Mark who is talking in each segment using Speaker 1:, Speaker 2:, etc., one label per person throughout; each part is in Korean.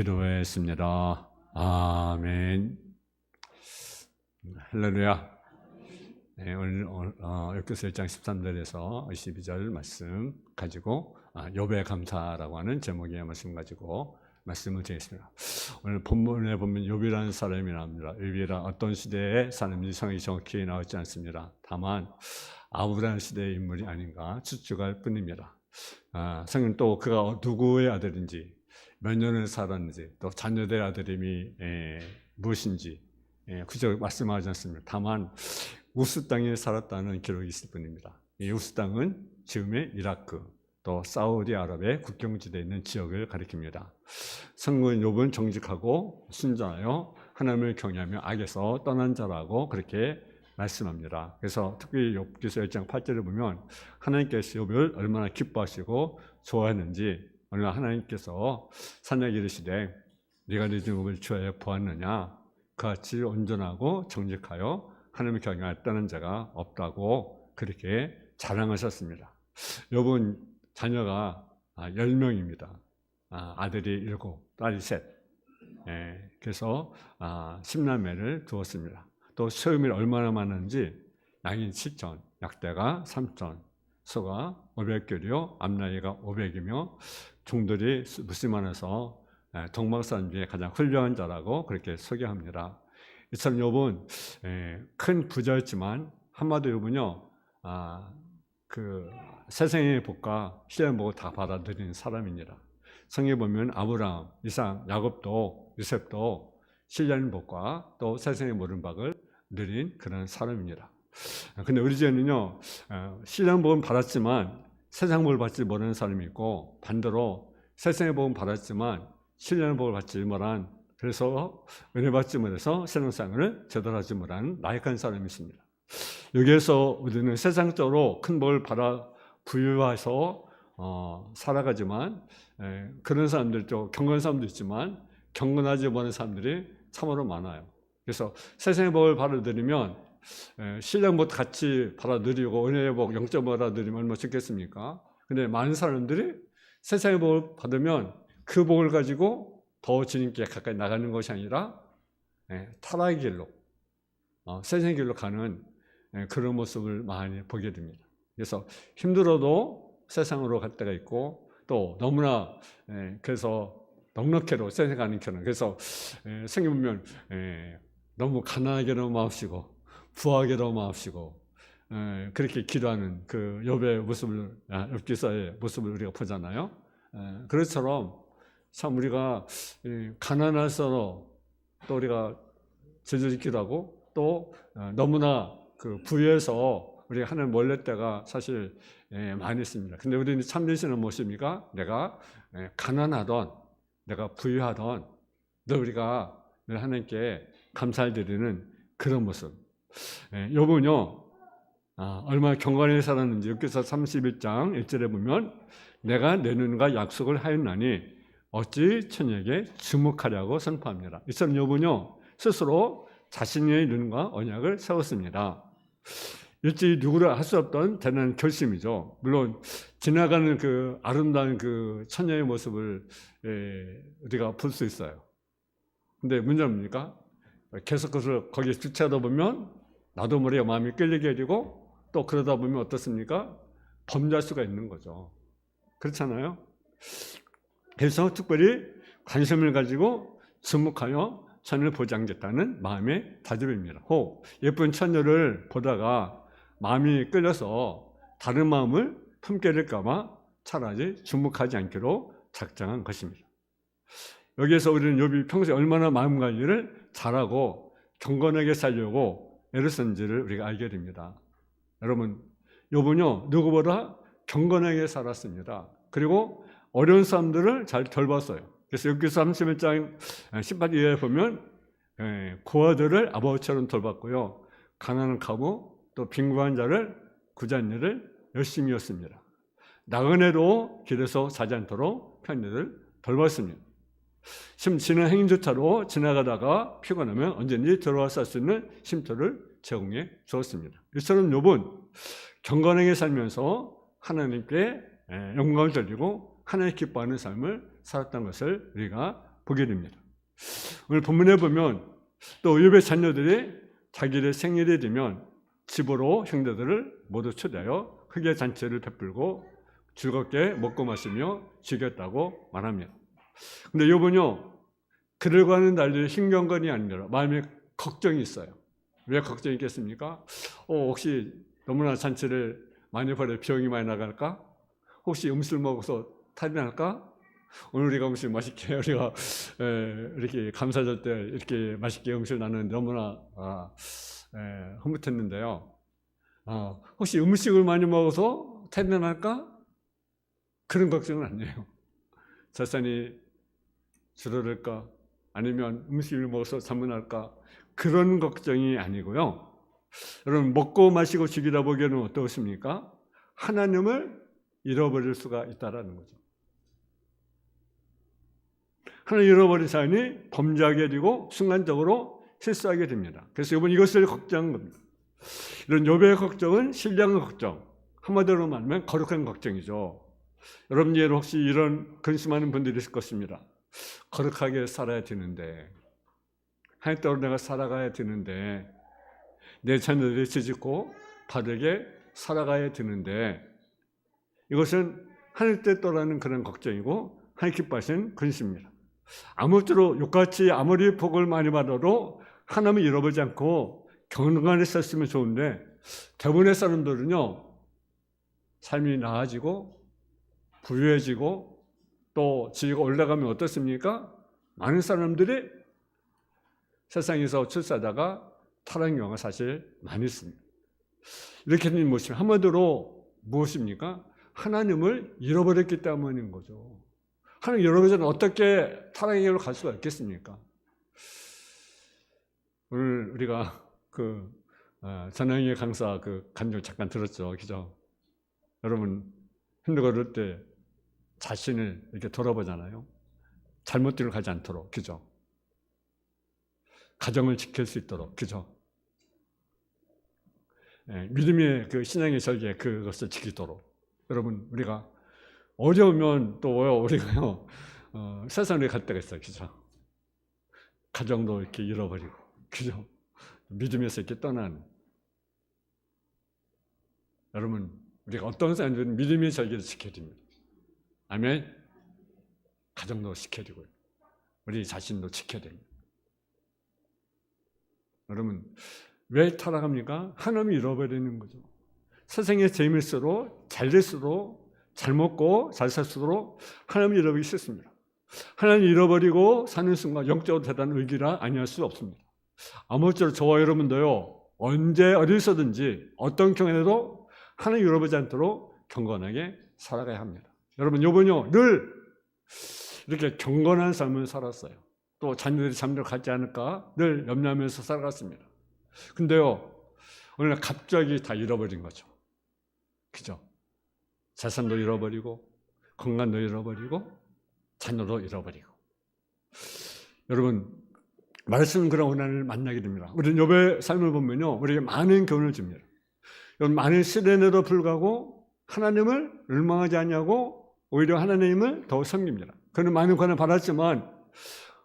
Speaker 1: 기도했습니다. 아멘. 할렐루야. 네, 오늘 어, 역교서 1장 13절에서 22절 말씀 가지고 아, 욥의 감사라고 하는 제목의 말씀 가지고 말씀을 드리겠습니다. 오늘 본문에 보면 욥이라는 사람이 나옵니다. 욥이라 어떤 시대에 사는지 성이 정확히 나오지 않습니다. 다만 아브라함 시대의 인물이 아닌가 추측할 뿐입니다. 아, 성은 또 그가 누구의 아들인지 몇 년을 살았는지 또 자녀들 아들임이 에, 무엇인지 에, 그저 말씀하지 않습니다. 다만 우스 땅에 살았다는 기록이 있을 뿐입니다. 이 우스 땅은 지금의 이라크 또 사우디아라비아 국경지대에 있는 지역을 가리킵니다. 성군 욥은 정직하고 순전하여 하나님을 경외하며 악에서 떠난 자라고 그렇게 말씀합니다. 그래서 특히 욥기서 1장 8절을 보면 하나님께서 욥을 얼마나 기뻐하시고 좋아했는지 얼마나 하나님께서 산에 이르시되 네가 네 증업을 주하여 보았느냐 그같이 온전하고 정직하여 하나님을 경외했다는 자가 없다고 그렇게 자랑하셨습니다. 욥은 자녀가 10명입니다. 아들이 7, 딸이 셋. 예, 그래서 10남매를 두었습니다. 또 소유물이 얼마나 많은지 양이 7천, 약대가 3천, 소가 500개요, 암나이가 500이며 종들이 무심만해서 동방 사람 중에 가장 훌륭한 자라고 그렇게 소개합니다. 이처럼 욥은 큰 부자였지만 한마디로 보면요, 아, 그 세상의 복과 시련의 복을 다 받아들이는 사람입니다. 성에 보면 아브라함, 이상, 야곱도 요셉도 신뢰하는 복과 또 세상의 모든 박을 누린 그런 사람입니다. 근데 우리 주에는요, 신뢰하는 복은 받았지만 세상 복을 받지 못하는 사람이 있고 반대로 세상의 복은 받았지만 신뢰하는 복을 받지 못한 그래서 은혜 받지 못해서 세상상을 제대로 하지 못한 나약한 사람이 있습니다. 여기에서 우리는 세상적으로 큰 복을 받아 부유해서 어, 살아가지만 에, 그런 사람들도 경건한 사람도 있지만 경건하지 못한 사람들이 참으로 많아요. 그래서 세상의 복을 받아들이면 신령 복 같이 받아들이고 은혜의 복 영적 받아들이면 얼마나 좋겠습니까? 근데 많은 사람들이 세상의 복을 받으면 그 복을 가지고 더 주님께 가까이 나가는 것이 아니라 타락의 길로 어, 세상의 길로 가는 그런 모습을 많이 보게 됩니다. 그래서 힘들어도 세상으로 갈 때가 있고 또 너무나 그래서 넉넉해도 세상에 가는 경우 그래서 성경 보면 너무 가난하게도 마옵시고 부하게도 마옵시고 그렇게 기도하는 그 욥의 모습을 엽기사의 모습을 우리가 보잖아요. 그것처럼 참 우리가 가난할수록 또 우리가 제주짓기도 하고 또 어, 너무나 그 부여해서 우리가 하늘 몰릴 때가 사실 많이 있습니다. 근데 우리는 참되시는 모습이니까 내가 가난하던 내가 부유하던 늘 우리가 늘 하나님께 감사를 드리는 그런 모습. 요번요 아, 얼마나 경건하게 살았는지 여기서 31장 1절에 보면 내가 내 눈과 약속을 하였나니 어찌 천에게 주목하려고 선포합니다. 이처럼 요번요 스스로 자신의 눈과 언약을 세웠습니다. 일찍 누구를 할 수 없던 대단한 결심이죠. 물론 지나가는 그 아름다운 그 처녀의 모습을 예, 우리가 볼 수 있어요. 근데 문제는 뭡니까? 계속 그것을 거기에 주체하다 보면 나도 모르게 마음이 끌리게 되고 또 그러다 보면 어떻습니까? 범죄할 수가 있는 거죠. 그렇잖아요? 그래서 특별히 관심을 가지고 주목하여 천을 보장겠다는 마음의 다짐입니다. 혹 예쁜 처녀를 보다가 마음이 끌려서 다른 마음을 품게 될까봐 차라리 주목하지 않기로 작정한 것입니다. 여기에서 우리는 욥이 평소에 얼마나 마음 관리를 잘하고 경건하게 살려고 쓴지를 우리가 알게 됩니다. 여러분, 욥은요 누구보다 경건하게 살았습니다. 그리고 어려운 사람들을 잘 돌봤어요. 그래서 여기서 31장 18절에 보면 고아들을 아버지처럼 돌봤고요. 가난한 가부 또 빈곤한 자를 구제한 일을 열심히 했습니다. 나그네도 길에서 자지 않도록 편의를 돌봤습니다. 심지는 행인조차로 지나가다가 피곤하면 언제든지 들어와서 할수 있는 쉼터를 제공해 주었습니다. 이처럼 욥은 경건하게 살면서 하나님께 영광을 돌리고 하나님 기뻐하는 삶을 살았던 것을 우리가 보게 됩니다. 오늘 본문에 보면 또 욥의 자녀들이 자기의 생일이 되면 집으로 형제들을 모두 초대하여 크게 잔치를 베풀고 즐겁게 먹고 마시며 즐겼다고 말합니다. 근데 욥은요 그들과는 달리 신경건이 아니라 마음에 걱정이 있어요. 왜 걱정이 있겠습니까? 어, 혹시 너무나 잔치를 많이 벌여 비용이 많이 나갈까? 혹시 음술 먹어서 탈이 날까? 오늘 우리가 음식 맛있게 우리가 에, 이렇게 감사절 때 이렇게 맛있게 음식 나는 너무나 아, 에, 흐뭇했는데요. 아, 혹시 음식을 많이 먹어서 탈이 날까? 그런 걱정은 아니에요. 자산이 줄어들까? 아니면 음식을 먹어서 잠문할까? 그런 걱정이 아니고요. 여러분 먹고 마시고 죽이다 보기에는 어떻습니까? 하나님을 잃어버릴 수가 있다라는 거죠. 하나님 잃어버린 사람이 범죄하게 되고 순간적으로 실수하게 됩니다. 그래서 이번 이것을 걱정한 겁니다. 이런 욥의 걱정은 신령한 걱정, 한마디로 말하면 거룩한 걱정이죠. 여러분들 혹시 이런 근심하는 분들이 있을 것입니다. 거룩하게 살아야 되는데 하나님 따로 내가 살아가야 되는데 내 자녀들이 지짓고 바르게 살아가야 되는데 이것은 하늘 뜻 떠나는 그런 걱정이고 하나님 기뻐하시는 근심입니다. 아무쪼록 욕같이 아무리 복을 많이 받아도 하나님을 잃어버리지 않고 경건하게 살았으면 좋은데 대부분의 사람들은요 삶이 나아지고 부유해지고 또 지위가 올라가면 어떻습니까? 많은 사람들이 세상에서 출사다가 타락한 경우가 사실 많이 있습니다. 이렇게 되는 무엇이 한마디로 무엇입니까? 하나님을 잃어버렸기 때문인 거죠. 하나님 잃어버리면 어떻게 타락의 길로 갈 수가 있겠습니까? 오늘 우리가 그 어, 전영희 강사 그 간증 잠깐 들었죠, 그죠? 여러분 힘들고 그럴 때 자신을 이렇게 돌아보잖아요. 잘못들을 가지 않도록, 그죠? 가정을 지킬 수 있도록, 그죠? 예, 믿음의 그 신앙의 절개 그것을 지키도록. 여러분, 우리가 어려우면 또 우리가요, 어, 세상에 갈 때가 있어요, 그죠? 가정도 이렇게 잃어버리고, 그죠? 믿음에서 이렇게 떠나는. 여러분, 우리가 어떤 사람들은 믿음의 절개를 지켜야 됩니다. 아멘. 가정도 지켜야 되고요. 우리 자신도 지켜야 됩니다. 여러분, 왜 타락합니까? 하나님을 잃어버리는 거죠. 세상에 재미있어도, 잘 될수록, 잘 먹고, 잘 살수록 하나님을 잃어버리기 싫습니다. 하나님 잃어버리고 사는 순간 영적으로 대단한 의기라 아니할 수 없습니다. 아무쪼록 저와 여러분도요, 언제 어디서든지 어떤 경우에도 하나님 잃어버리지 않도록 경건하게 살아가야 합니다. 여러분, 요번요, 늘 이렇게 경건한 삶을 살았어요. 또 자녀들이 잠들 가지 않을까 늘 염려하면서 살아갔습니다. 근데요, 오늘 갑자기 다 잃어버린 거죠. 그죠? 재산도 잃어버리고, 건강도 잃어버리고, 자녀도 잃어버리고. 여러분, 말씀 그런 고난을 만나게 됩니다. 우리 욥의 삶을 보면요, 우리에게 많은 교훈을 줍니다. 여러분, 많은 시련에도 불구하고 하나님을 열망하지 않냐고 오히려 하나님을 더 섬깁니다. 그는 많은 권을 받았지만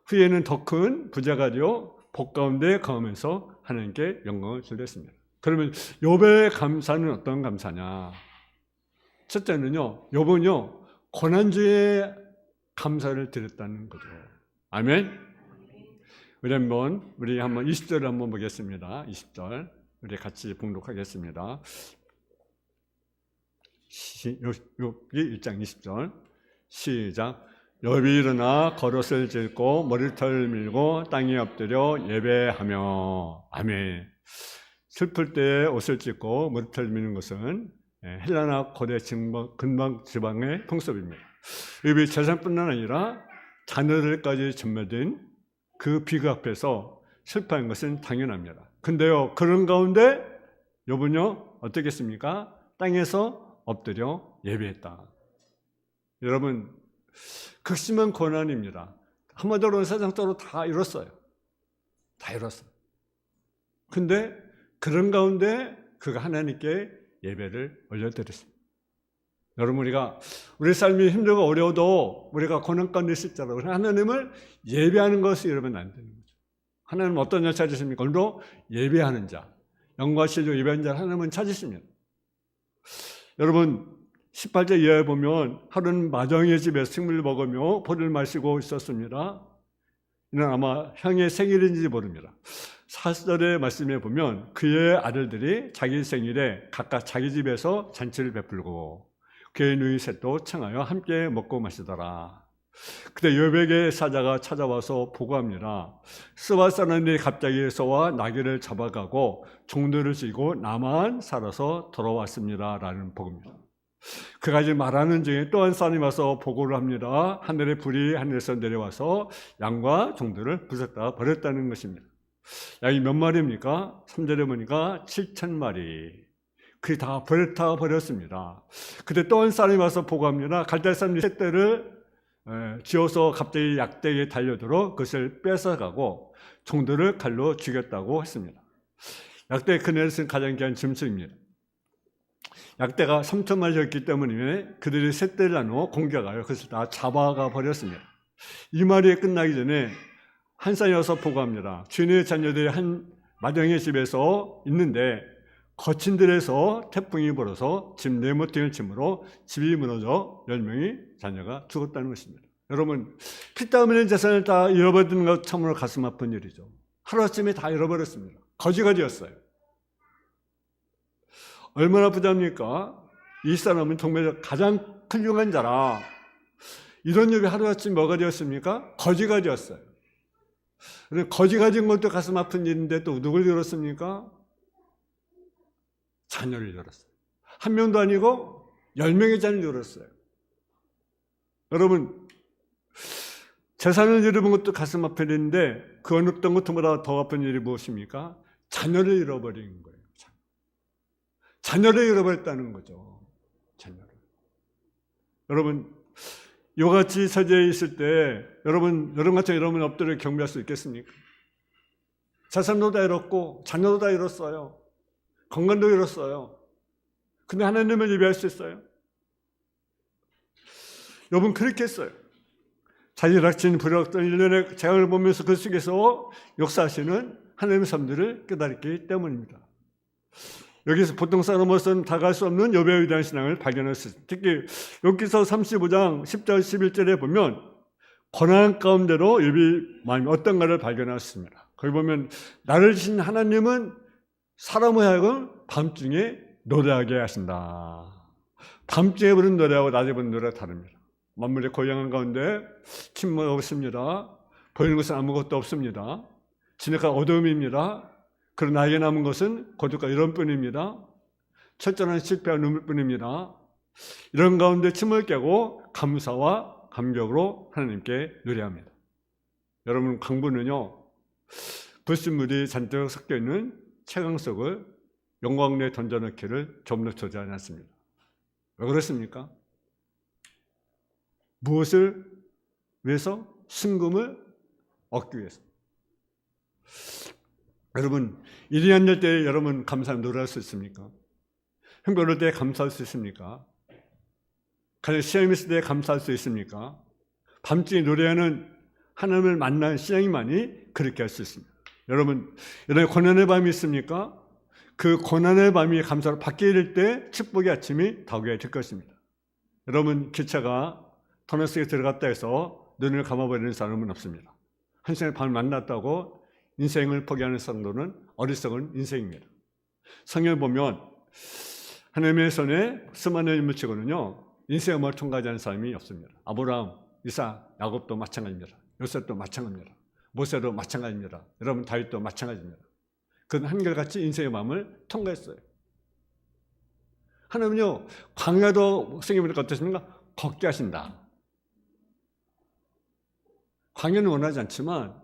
Speaker 1: 후에는 더 큰 부자가 되어 복 가운데 거하면서 하나님께 영광을 돌렸습니다. 그러면 욥의 감사는 어떤 감사냐? 첫째는요, 욥은요 고난주에 감사를 드렸다는 거죠. 아멘. 우리 한번 우리 한번 20절 한번 보겠습니다. 20절 우리 같이 봉독하겠습니다. 욥기 1장 20절 시작. 욥이 일어나 겉옷을 찢고 머리털 밀고 땅에 엎드려 예배하며 아멘. 슬플 때 옷을 찢고 머리털 미는 것은 헬라나 고대 근방 지방의 풍습입니다. 욥이 재산뿐만 아니라 자녀들까지 전멸된 그 비극 앞에서 슬퍼한 것은 당연합니다. 근데요 그런 가운데 욥은요 어떻겠습니까? 땅에서 엎드려 예배했다. 여러분 극심한 고난입니다. 한마디로 세상적으로 다 이뤘어요. 다 이뤘어요. 근데 그런 가운데 그가 하나님께 예배를 올려드렸습니다. 여러분 우리가 우리 삶이 힘들고 어려워도 우리가 고난 가운데 있을지라도 하나님을 예배하는 것이 여러분 안 되는 거죠. 하나님 어떤 자 찾으십니까? 오늘도 예배하는 자, 영과 실로 예배하는 자 하나님은 찾으십니다. 여러분 18절 이하에 보면 하루는 마정의 집에 식물을 먹으며 포를 마시고 있었습니다. 이는 아마 형의 생일인지 모릅니다. 사절의 말씀에 보면 그의 아들들이 자기 생일에 각각 자기 집에서 잔치를 베풀고 그의 누이 셋도 청하여 함께 먹고 마시더라. 그때 여백의 사자가 찾아와서 보고합니다. 스와 사람들이 갑자기 소와 나귀를 잡아가고 종들을 쥐고 나만 살아서 돌아왔습니다. 라는 복입니다. 그가지 말하는 중에 또한 사람이 와서 보고를 합니다. 하늘의 불이 하늘에서 내려와서 양과 종들을 부쉈다 버렸다는 것입니다. 양이 몇 마리입니까? 3절에 보니까 7천 마리. 그게 다 버렸다 버렸습니다. 그때 또한 사람이 와서 보고합니다. 갈대 사람이 새떼를 지어서 갑자기 약대에 달려들어 그것을 뺏어가고 종들을 칼로 죽였다고 했습니다. 약대의 그네는 가장 귀한 짐승입니다. 약대가 3천 마리였기 때문에 그들이 셋대를 나누어 공격하여 그것을 다 잡아가 버렸습니다. 이 말이 끝나기 전에 한 사람이 와서 보고합니다. 주인의 자녀들이 한 마정의 집에서 있는데 거친 들에서 태풍이 불어서 집 네모팅을 침으로 집이 무너져 열 명의 자녀가 죽었다는 것입니다. 여러분 피땀 흘린 재산을 다 잃어버리는 것 참으로 가슴 아픈 일이죠. 하루아침에 다 잃어버렸습니다. 거지가 되었어요. 얼마나 부자입니까? 이 사람은 정말 가장 훌륭한 자라. 이런 일이 하루아침 뭐가 되었습니까? 거지가 되었어요. 거지가 된 것도 가슴 아픈 일인데 또 누굴 잃었습니까? 자녀를 잃었어요. 한 명도 아니고 열 명의 자녀를 잃었어요. 여러분, 재산을 잃어본 것도 가슴 아픈 일인데 그 어느 어떤 것보다 더 아픈 일이 무엇입니까? 자녀를 잃어버린 거예요. 자녀를 잃어버렸다는 거죠. 자녀를. 여러분, 요같이 서재에 있을 때 여러분, 여러분 같은 여러분 엎드려 경배할 수 있겠습니까? 재산도 다 잃었고 자녀도 다 잃었어요. 건강도 잃었어요. 근데 하나님을 예배할 수 있어요? 여러분 그렇게 했어요. 자기 락친 불역던 일련의 재앙을 보면서 그 속에서 역사하시는 하나님의 삶들을 깨달았기 때문입니다. 여기서 보통 사람으로서는 다갈 수 없는 여배에 위대한 신앙을 발견할 수 있습니다. 특히 여기서 35장 10절 11절에 보면 고난 가운데로 예비 마음이 어떤가를 발견했습니다. 거기 보면 나를 주신 하나님은 사람을 하여금 밤중에 노래하게 하신다. 밤중에 부른 노래하고 낮에 부른 노래가 다릅니다. 만물의 고향한 가운데 침묵 없습니다. 보이는 것은 아무것도 없습니다. 지내가 어둠입니다. 그러나 나에게 남은 것은 고독과 이런 뿐입니다. 철저한 실패와 눈물뿐입니다. 이런 가운데 침을 깨고 감사와 감격으로 하나님께 노래합니다. 여러분 강부는요 불순물이 잔뜩 섞여 있는 채광 속을 영광내에 던져넣기를 좀더 조절하지 않습니다. 왜 그렇습니까? 무엇을 위해서? 승금을 얻기 위해서. 여러분, 일이 안될때 여러분 감사 노래할 수 있습니까? 행복할 때 감사할 수 있습니까? 가장 시험이 있을 때 감사할 수 있습니까? 밤중에 노래하는 하나님을 만난 신앙이만이 그렇게 할 수 있습니다. 여러분, 여러분 고난의 밤이 있습니까? 그 고난의 밤이 감사로 바뀌게 때 축복의 아침이 다오게 될 것입니다. 여러분, 기차가 터널 속에 들어갔다 해서 눈을 감아버리는 사람은 없습니다. 한 시간에 밤을 만났다고 인생을 포기하는 사람들은 어리석은 인생입니다. 성경을 보면 하나님의 손에 수많은 인물 치고는요, 인생의 음을 통과하지 않은 사람이 없습니다. 아브라함, 이사, 야곱도 마찬가지입니다. 요셉도 마찬가지입니다. 모세도 마찬가지입니다. 여러분 다윗도 마찬가지입니다. 그는 한결같이 인생의 마음을 통과했어요. 하나님은요, 광야도 생기면 어떻습니까? 걷게 하신다. 광야는 원하지 않지만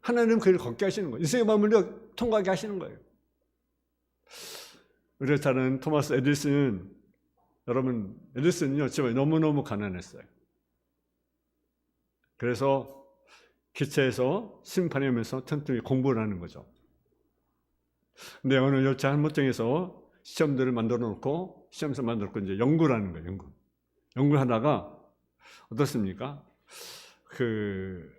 Speaker 1: 하나님은 그를 걷게 하시는 거예요. 인생의 마음을 통과하게 하시는 거예요. 우리 잘는 토마스 에디슨 여러분 에디슨은요 정말 너무너무 가난했어요. 그래서 기차에서 심판하면서 틈틈이 공부를 하는 거죠. 근데 어느 열차 한모장에서 시험들을 만들어 놓고 시험서 만들고 이제 연구를 하는 거예요. 연구. 연구하다가 어떻습니까? 그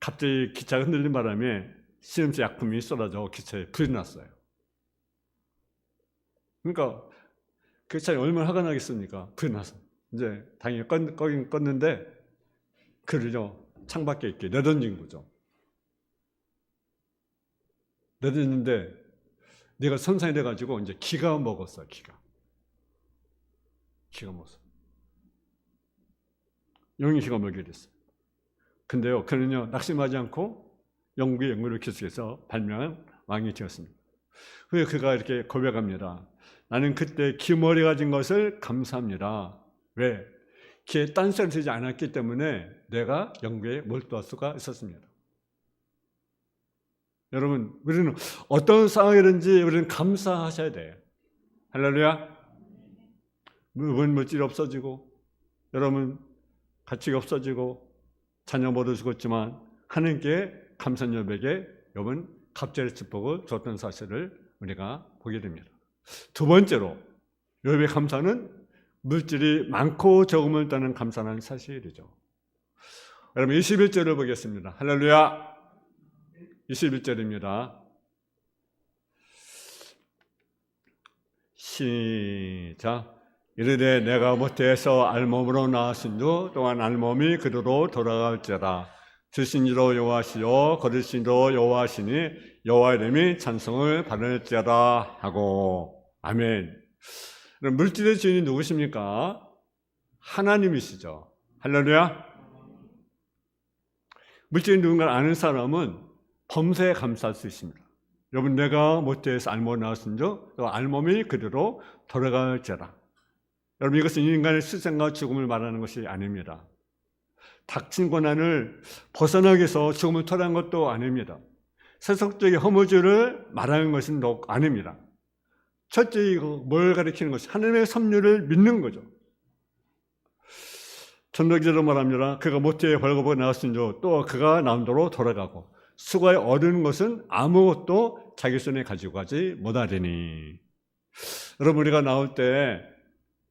Speaker 1: 갑자기 기차가 흔들린 바람에 시험체 약품이 쏟아져 기차에 불이 났어요. 그러니까 그 차에 얼마나 화가 나겠습니까? 불이 나서 이제 당연히 껐, 껐긴 껐는데 그를요 창밖에 있게 내던진 거죠. 내던졌는데 내가 손상이 돼가지고 이제 기가 먹었어 기가 기가 먹었어. 영이 기가 먹게 됐어요. 근데요 그는요 낙심하지 않고 영국의 연구를 계속해서 발명한 왕이 되었습니다. 그래 그가 이렇게 고백합니다. 나는 그때 기머리 가 진 것을 감사합니다. 왜? 기에 딴소리 쓰지 않았기 때문에 내가 연구에 몰두할 수가 있었습니다. 여러분, 우리는 어떤 상황이든지 우리는 감사하셔야 돼요. 할렐루야. 문 물질이 없어지고, 여러분, 가치가 없어지고, 자녀 모두 죽었지만, 하나님께 감사한 여백에 여러분, 갑자기 축복을 줬던 사실을 우리가 보게 됩니다. 두 번째로, 여백의 감사는 물질이 많고 적음을 따는 감사라는 사실이죠. 여러분 21절을 보겠습니다. 할렐루야. 21절입니다. 시작. 이르되 내가 못해서 알몸으로 나왔은 주 또한 알몸이 그대로 돌아갈지라 주신 이로 여호와시요 거르신이로 여호와시니 여호와 이름이 찬송을 받을지라 하고 아멘. 물질의 주인이 누구십니까? 하나님이시죠. 할렐루야. 물질이 누군가를 아는 사람은 범사에 감사할 수 있습니다. 여러분 내가 못해서 알몸 나왔은즉 알몸이 그대로 돌아갈지라. 여러분 이것은 인간의 실생과 죽음을 말하는 것이 아닙니다. 닥친 고난을 벗어나기 위해서 죽음을 토한 것도 아닙니다. 세속적인 허무주를 말하는 것은 아닙니다. 첫째 이거 뭘 가리키는 것이 하나님의 섭리를 믿는 거죠. 전도기로 말합니다. 그가 모태에 벌거벗어 나왔으니 또 그가 남도로 돌아가고 수고에 얻은 것은 아무것도 자기 손에 가지고 가지 못하리니. 여러분 우리가 나올 때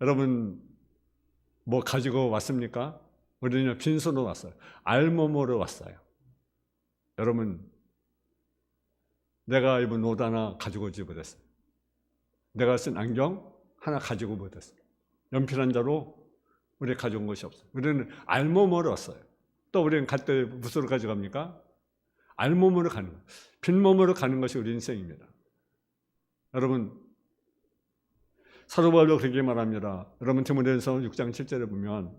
Speaker 1: 여러분 뭐 가지고 왔습니까? 우리는 빈손으로 왔어요. 알몸으로 왔어요. 여러분 내가 입은 옷 하나 가지고 오지 못했어요. 내가 쓴 안경 하나 가지고 못했어요. 연필 한 자로 우리 가져온 것이 없어요. 우리는 알몸으로 왔어요. 또 우리는 갈 때 무엇으로 가져갑니까? 알몸으로 가는 거. 빈몸으로 가는 것이 우리 인생입니다. 여러분 사도 바울도 그렇게 말합니다. 여러분 디모데전서 6장 7절에 보면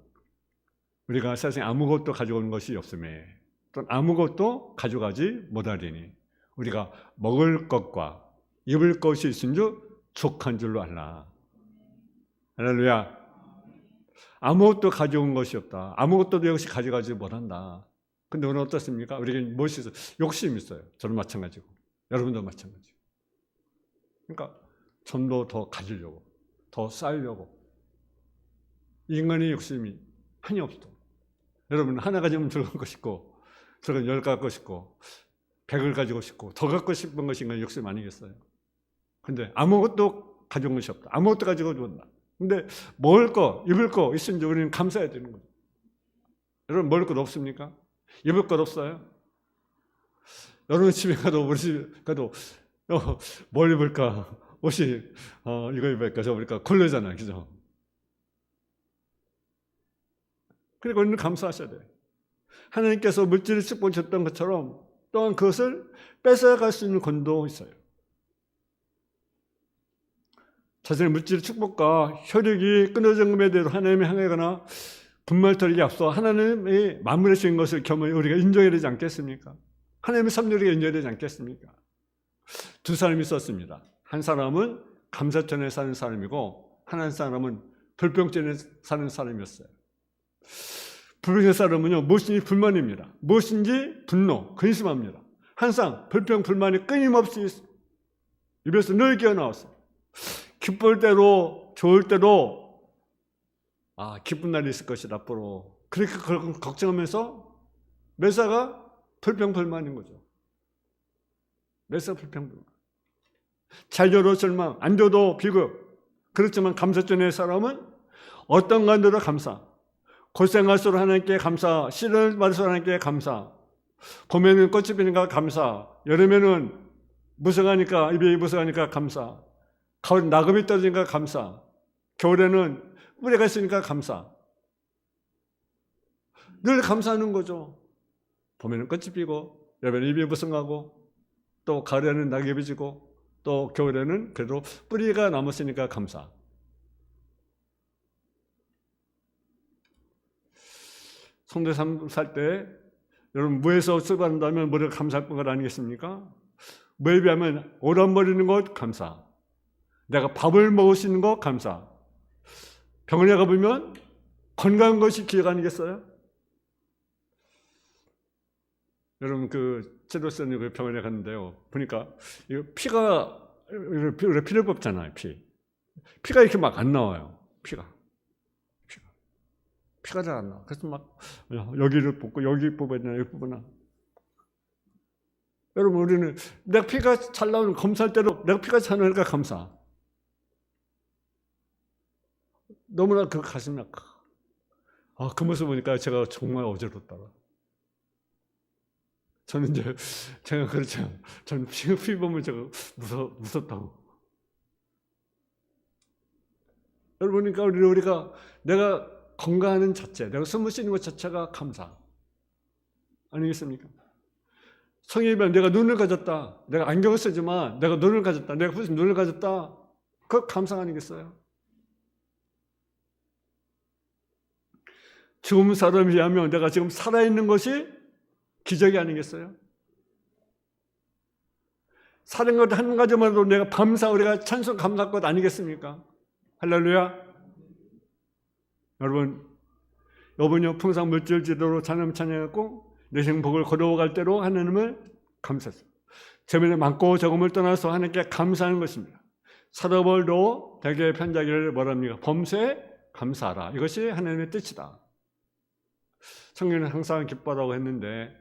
Speaker 1: 우리가 세상에 아무것도 가져온 것이 없음에 또 아무것도 가져가지 못하리니 우리가 먹을 것과 입을 것이 있은즉 족한 줄로 알라. 할렐루야. 아무것도 가져온 것이 없다. 아무것도 역시 가져가지 못한다. 근데 오늘 어떻습니까? 우리에게 무엇이 있어요? 욕심이 있어요. 저는 마찬가지고. 여러분도 마찬가지고. 그러니까 좀 더 더 가지려고. 더 쌓으려고. 인간의 욕심이 한이 없어. 여러분 하나 가지면 즐거운 거 싶고 저건 열 갖고 싶고 백을 가지고 싶고 더 갖고 싶은 것이 인간의 욕심 아니겠어요? 근데 아무것도 가져온 것이 없다. 아무것도 가지고 온다. 근데 먹을 거, 입을 거 있으면 우리는 감사해야 되는 거죠. 여러분 먹을 것 없습니까? 입을 것 없어요? 여러분 집에 가도 우리 집에 가도 어, 뭘 입을까? 옷이 어, 이거 입을까 저 입을까 고르잖아요. 그죠? 그리고 우리는 감사하셔야 돼요. 하나님께서 물질을 축복 줬던 것처럼 또한 그것을 뺏어갈 수 있는 권도 있어요. 자신의 물질 축복과 혈육이 끊어진 것에 대해서 하나님이 향하거나 분말털기 앞서 하나님이 마무리하신 것을 겸허히 우리가 인정해야 되지 않겠습니까? 하나님의 섭리를 인정해야 되지 않겠습니까? 두 사람이 있었습니다. 한 사람은 감사천에 사는 사람이고 한 사람은 불평천에 사는 사람이었어요. 불평의 사람은요 무엇인지 불만입니다. 무엇인지 분노, 근심합니다. 항상 불평, 불만이 끊임없이 입에서 늘 기어 나왔어요. 기쁠 때로 좋을 때로 아 기쁜 날이 있을 것이다 앞으로 그렇게 걱정하면서 매사가 불평불만인 거죠. 매사 불평불만. 잘 줘도 절망, 안 줘도 비극. 그렇지만 감사전의 사람은 어떤 간도로 감사. 고생할수록 하나님께 감사. 씨를 말수록 하나님께 감사. 봄에는 꽃이 피니까 감사. 여름에는 무성하니까 입이 무성하니까 감사. 가을 낙엽이 떨어지니까 감사. 겨울에는 뿌리가 있으니까 감사. 늘 감사하는 거죠. 봄에는 꽃이 피고 여름에는 입이 무성하고 또 가을에는 낙엽이 지고 또 겨울에는 그래도 뿌리가 남았으니까 감사. 성대 살때 여러분 무에서 출발한다면 머리가 감사할 것 아니겠습니까? 무에 비하면 오란 버리는 것 감사. 내가 밥을 먹을 수 있는 것 감사. 병원에 가보면 건강한 것이 기억 아니겠어요? 여러분 그 제도선이 그 병원에 갔는데요. 보니까 이거 피가 우리 피를 뽑잖아요. 피 피가 이렇게 막 안 나와요. 피가 피가 피가 잘 안 나와. 그래서 막 여기를 뽑고 여기 되나 여기 뽑나. 여러분 우리는 내가 피가 잘 나오는 검사할 때로 내가 피가 잘 나오니까 감사. 너무나 그 가슴이 아까. 아, 그 모습 보니까 제가 정말 어지럽더라. 저는 이제 제가 그렇죠. 저는 피, 피 보면 제가 무서 무섭다고. 여러분 그러니까 우리 우리가 내가 건강하는 자체, 내가 숨을 쉬는 것 자체가 감사. 아니겠습니까? 성의면 내가 눈을 가졌다. 내가 안경을 쓰지만 내가 눈을 가졌다. 내가 무슨 눈을 가졌다. 그 감사 아니겠어요? 죽은 사람에 비하면 내가 지금 살아있는 것이 기적이 아니겠어요? 사는 것 한 가지만으로 내가 감사, 우리가 찬송 감사할 것 아니겠습니까? 할렐루야. 여러분, 여분요 풍상 물질 지도로 찬양 찬양했고, 내 행복을 걸어갈 때로 하나님을 감사했어. 재미를 많고 적음을 떠나서 하나님께 감사하는 것입니다. 사도벌도 대개 편자기를 뭐랍니까? 범세 감사하라. 이것이 하나님의 뜻이다. 성경은 항상 기뻐라고 했는데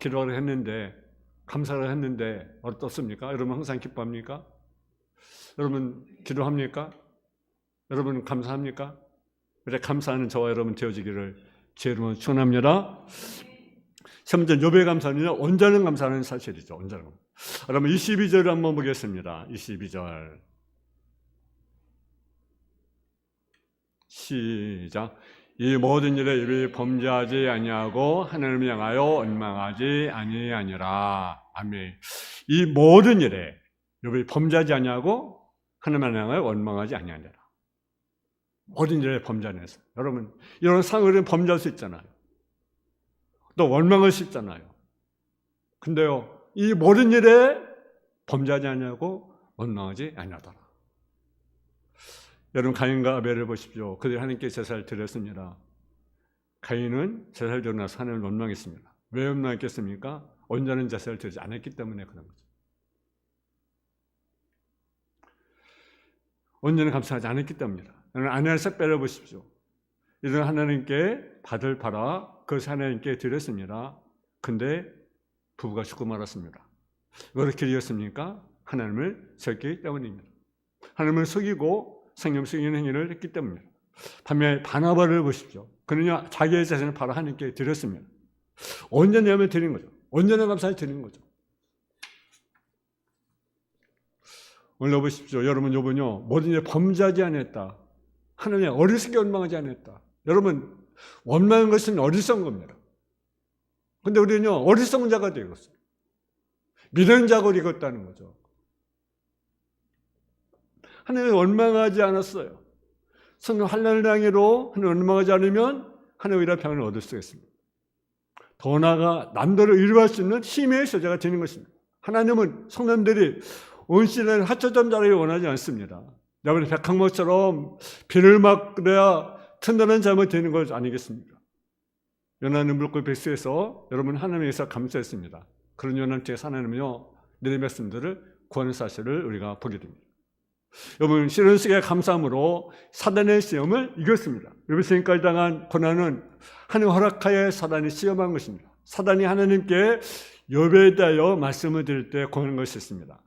Speaker 1: 기도를 했는데 감사를 했는데 어떻습니까? 여러분 항상 기뻐합니까? 여러분 기도합니까? 여러분 감사합니까? 그래 감사하는 저와 여러분 되어지기를 제 이름으로 축원합니다. 삼전 요배 감사는요 온전한 감사는 사실이죠. 온전한. 여러분 22절을 한번 보겠습니다. 22절 시작. 이 모든 일에 이를 범죄하지 아니하고 하나님을 향하여 원망하지 아니하니라. 아멘. 이 모든 일에 욥이 범죄하지 아니하고 하나님을 향하여 원망하지 아니하니라. 모든 일에 범죄하는 서 여러분 이런 상황을 범죄할 수 있잖아요. 또 원망할 수 있잖아요. 근데요 이 모든 일에 범죄하지 아니하고 원망하지 아니하더라. 여러분 가인과 아벨을 보십시오. 그들이 하나님께 제사를 드렸습니다. 가인은 제사를 나서 하나님을 원망했습니다. 왜 원망했겠습니까? 온전한 제사를 드리지 않았기 때문에 그런 거죠. 온전히 감사하지 않았기 때문이다. 여러분 아내의 삭배를 보십시오. 이들은 하나님께 받을 바라 그것을 하나님께 드렸습니다. 근데 부부가 죽고 말았습니다. 왜 이렇게 되었습니까? 하나님을 속기 때문입니다. 하나님을 속이고 성령 승인 행위를 했기 때문입니다. 반면에 바나바를 보십시오. 그는요 자기의 자신을 바로 하나님께 드렸습니다. 온전히 드린 거죠. 온전히 감사히 드린 거죠. 오늘 보십시오. 여러분 요번요 일 범죄하지 않았다. 하나님 어리석게 원망하지 않았다. 여러분 원망한 것은 어리석은 겁니다. 근데 우리는요 어리석은 자가 되었어요. 믿은 자가 되었다는 거죠. 하나님을 원망하지 않았어요. 성령 한란을 향해로 하나님 원망하지 않으면 하나님 이라 평안을 얻을 수 있습니다. 더 나아가 남들을 위로할 수 있는 힘의 소재가 되는 것입니다. 하나님은 성령들이 온실을 하처점 자리를 원하지 않습니다. 여러분 백항목처럼 비를 막그래야 튼튼한 잠이 되는 것 아니겠습니까? 연하는 물고 백수에서 여러분 하나님에서 감사했습니다. 그런 연한 쪽에 하나님은요 내 말씀들을 구하는 사실을 우리가 보게 됩니다. 여러분 시련스게 감사함으로 사단의 시험을 이겼습니다. 여러분 까지 당한 고난은 하나님 허락하에 사단이 시험한 것입니다. 사단이 하나님께 여배에 대하여 말씀을 드릴 때 고하는 것이었습니다.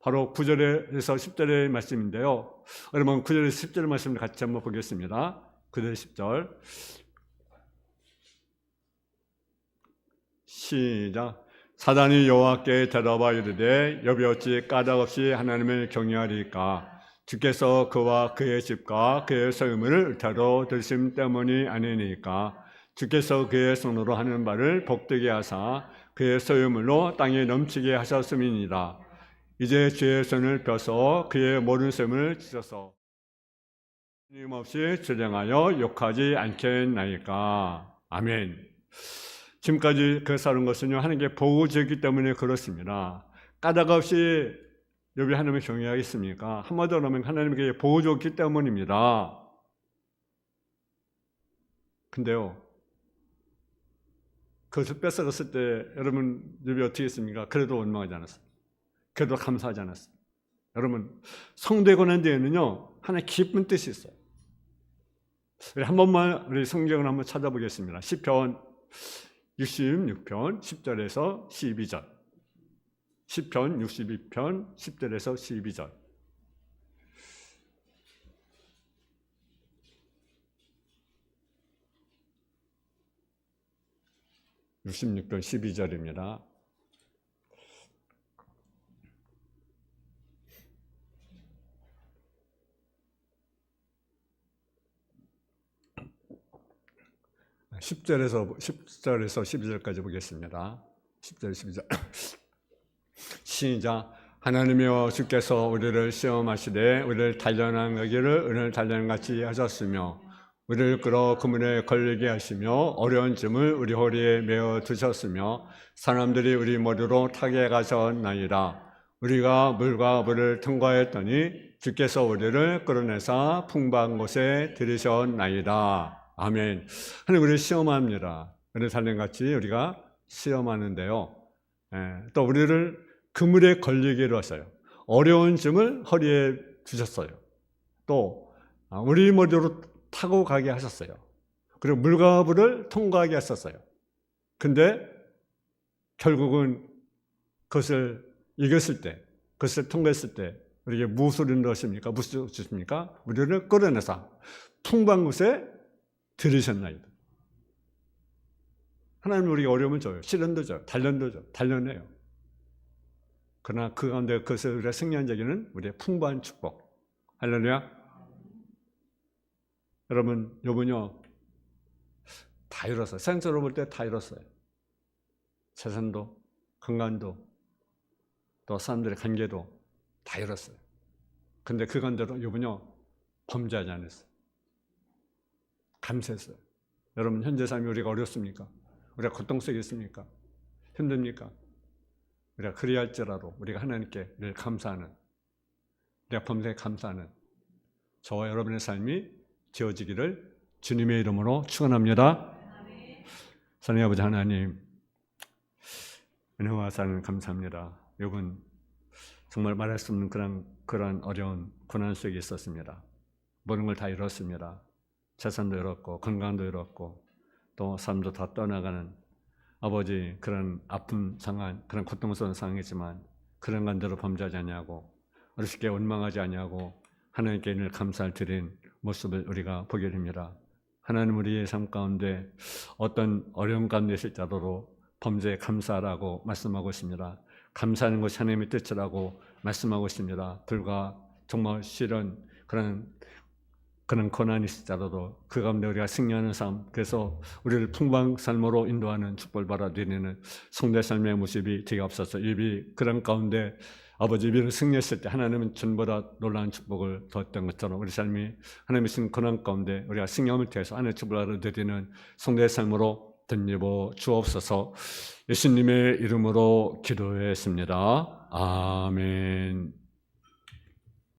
Speaker 1: 바로 9절에서 10절의 말씀인데요. 여러분 9절에서 10절의 말씀을 같이 한번 보겠습니다. 9절 10절 시작 사단이 여호와께 대답하 이르되 여비 어찌 까닭없이 하나님을 경외하리까 주께서 그와 그의 집과 그의 소유물을 의타로 들심 때문이 아니니까 주께서 그의 손으로 하는 바를 복되게 하사 그의 소유물로 땅에 넘치게 하셨음이니라. 이제 주의 손을 펴서 그의 모든 셈을 찢어서. 끊임없이 주량하여 욕하지 않겠나이까. 아멘. 지금까지 그 사는 것은요 하나님께 보호지었기 때문에 그렇습니다. 까닭 없이 여비 하나님을 경외하겠습니까? 한마디로 하면 하나님께 보호줬기 때문입니다. 근데요, 그것을 뺏어갔을 때 여러분 여비 어떻게 했습니까? 그래도 원망하지 않았어요. 그래도 감사하지 않았어요. 여러분 성도에 관한 데에는요 하나의 깊은 뜻이 있어요. 우리 한 번만 우리 성경을 한번 찾아보겠습니다. 시편 66편 10절에서 12절. 10편 62편 10절에서 12절. (66편) (12절입니다) (10절에서) (10절에서) (12절까지) 보겠습니다. (10절) (12절) 시작. 하나님이여 주께서 우리를 시험하시되 우리를 단련한 거기를 은을 단련같이 하셨으며 우리를 끌어 그물에 걸리게 하시며 어려운 짐을 우리 허리에 메어 두셨으며 사람들이 우리 머리로 타게 가셨나이다. 우리가 물과 물을 통과했더니 주께서 우리를 끌어내사 풍부한 곳에 들이셨나이다. 아멘. 하나님 우리를 시험합니다. 은을 단련같이 우리가 시험하는데요. 예, 또 우리를 그물에 걸리기로 하셔요. 어려운 짐을 허리에 두셨어요. 또 아, 우리 머리로 타고 가게 하셨어요. 그리고 물과 불을 통과하게 하셨어요. 근데 결국은 그것을 이겼을 때, 그것을 통과했을 때 우리에게 무엇을 넣으십니까? 무엇을 주십니까? 우리를 끌어내서 풍부한 곳에 들이셨나이다. 하나님 우리가 어려움을 줘요. 시련도 줘요. 단련도 줘요. 단련해요. 그러나 그 가운데 그것을 우리가 승리한 적에는 우리의 풍부한 축복. 할렐루야. 여러분, 요번요, 다 잃었어요. 세상적으로 볼 때 다 잃었어요. 재산도, 건강도, 또 사람들의 관계도 다 잃었어요. 근데 그 가운데로 요번요, 범죄하지 않았어요. 감사했어요. 여러분, 현재 삶이 우리가 어렵습니까? 우리가 고통 속에 있습니까? 힘듭니까? 우리가 그리할지라도 우리가 하나님께 늘 감사하는 우리가 범사에 감사하는 저와 여러분의 삶이 지어지기를 주님의 이름으로 축원합니다. 사랑의 아버지 하나님 은혜와 사랑 감사합니다. 이번 정말 말할 수 없는 그런 그런 어려운 고난 속에 있었습니다. 모든 걸 다 잃었습니다. 재산도 잃었고 건강도 잃었고 또 삶도 다 떠나가는 아버지 그런 아픈 상황, 그런 고통스러운 상황이지만 그런 관대로 범죄하지 않냐고 어렵게 원망하지 않냐고 하나님께 늘 감사를 드린 모습을 우리가 보게 됩니다. 하나님 우리의 삶 가운데 어떤 어려움 가운데 있을지라도 범죄에 감사라고 말씀하고 있습니다. 감사하는 것이 하나님의 뜻이라고 말씀하고 있습니다. 불과 정말 실은 그런 그런 고난이 있을지라도 그 가운데 우리가 승리하는 삶, 그래서 우리를 풍부한 삶으로 인도하는 축복을 받아들이는 성대 삶의 모습이 되게 없어서 일비 그런 가운데 아버지 위를 승리했을 때 하나님은 전보다 놀라운 축복을 더했던 것처럼 우리 삶이 하나님의 신 고난 가운데 우리가 승리함을 통해서 하나님의 축복을 받아들이는 성대의 삶으로 덧입어 주옵소서 예수님의 이름으로 기도했습니다. 아멘.